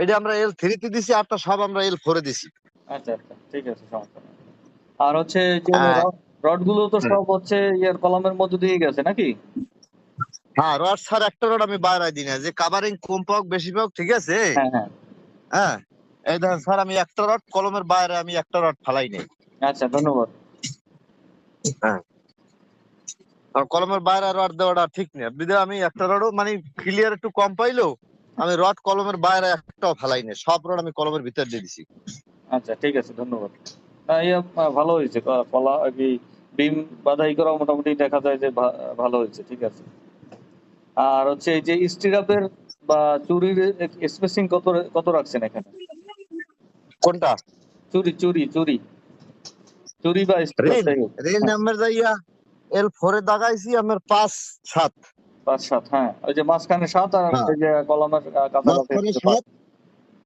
এটা আমরা এল থ্রিতে দিছি আরটা সব আমরা এল ফোরে দিছি। আচ্ছা আচ্ছা ঠিক আছে সমস্যা আর হচ্ছে যে হ্যাঁ। রডগুলো তো সব হচ্ছে ইয়ার কলমের মধ্যে দিয়ে গেছে নাকি? হ্যাঁ রড স্যার একটা রড আমি বাইরে দিই না যে কাভারিং কম পাক বেশি পাক ঠিক আছে? হ্যাঁ হ্যাঁ। হ্যাঁ এই দেখেন স্যার আমি একটা রড কলমের বাইরে আমি একটা রড ফালাই নেই। আচ্ছা ধন্যবাদ। আর কলমের বাইরে রড দেওয়াটা ঠিক নেই। বিদে আমি একটা রডও মানে ক্লিয়ার একটু কম পাইলেও আমি রড কলমের বাইরে একটাও ফালাই নেই সব রড আমি কলমের ভিতর দিয়ে দিছি। আচ্ছা ঠিক আছে ধন্যবাদ। ইয়া, ভালো হয়েছে কলা কি বিম বাধাই করা মোটামুটি দেখা যায় যে ভালো হয়েছে ঠিক আছে। আর হচ্ছে এই যে স্টিরাপের বা চুরির স্পেসিং কত কত রাখছেন এখানে? কোনটা? চুরি চুরি চুরি। চুরি বা রেল নাম্বার যাইয়া এল ফোরে দাগাইছি আমার পাঁচ সাত। পাঁচ সাত হ্যাঁ ওই যে মাঝখানে সাত আর হ্যাঁ। যে কলমের আহ,